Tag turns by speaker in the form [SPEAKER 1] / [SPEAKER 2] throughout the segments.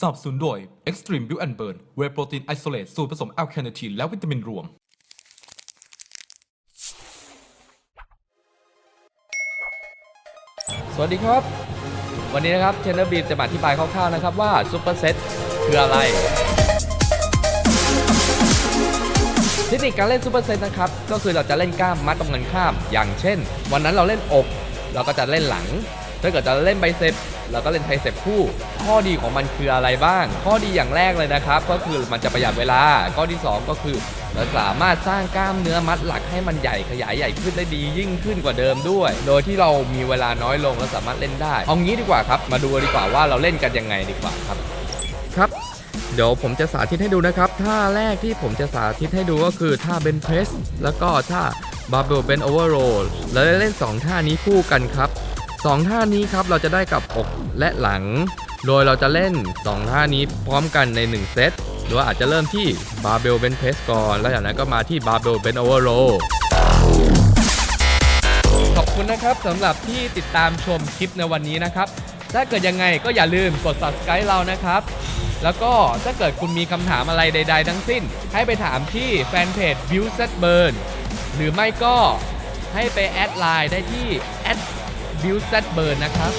[SPEAKER 1] สนับสนุนโดย Extreme Build and Burn Whey Protein Isolate สูตรผสมแอลคาเนทีนและวิตามินรวม
[SPEAKER 2] สวัสดีครับ วันนี้นะครับเทนเนอร์บีมจะมาอธิบายคร่าวๆนะครับว่าซูเปอร์เซตคืออะไร เทคนิคการเล่นซูเปอร์เซตนะครับ ก็คือเราจะเล่นกล้ามมัดตรงกันข้าม อย่างเช่น วันนั้นเราเล่นอก เราก็จะเล่นหลัง ถ้าเกิดจะเล่นไบเซปเราก็เล่นไทเซปคู่ ข้อดีของมันคืออะไรบ้าง ข้อดีอย่างแรกเลยนะครับ ก็คือมันจะประหยัดเวลา ข้อที่สองก็คือเราสามารถสร้างกล้ามเนื้อมัดหลักให้มันใหญ่ขยายใหญ่ขึ้นได้ดียิ่งขึ้นกว่าเดิมด้วย โดยที่เรามีเวลาน้อยลงและสามารถเล่นได้ เอางี้ดีกว่าครับ มาดูดีกว่าว่าเราเล่นกันยังไงดีกว่าครับ ครับ เดี๋ยวผมจะสาธิตให้ดูนะครับ ท่าแรกที่ผมจะสาธิตให้ดูก็คือท่าเบนเพรสแล้วก็ท่าบาร์เบลเบนโอเวอร์โรลแล้วเล่น 2 ท่านี้คู่กันครับ 2 ท่านี้ครับเราจะได้กับอกและหลัง โดยเราจะเล่น 2 ท่านี้พร้อมกันใน 1 เซต หรือว่าอาจจะเริ่มที่บาร์เบลเบนเพสก่อน แล้วจากนั้นก็มาที่บาร์เบลเบนโอเวอร์โรขอบคุณนะครับสำหรับที่ติดตามชมคลิปในวันนี้นะครับ ถ้าเกิดยังไงก็อย่าลืมกด subscribe เรานะครับ แล้วก็ถ้าเกิดคุณมีคำถามอะไรใด ๆ ทั้งสิ้น ให้ไปถามที่แฟนเพจ v i e w s e t Burn หรือไม่ก็ให้ไปแอดไลน์ได้ที่ v i e w s e t Burn นะครับ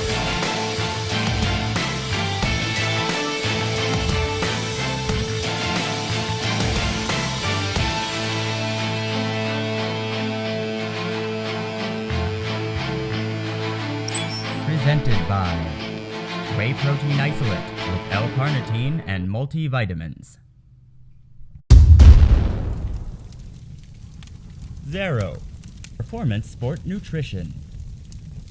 [SPEAKER 3] Presented by Whey Protein Isolate with L-carnitine and multivitamins. Zero. Performance Sport Nutrition.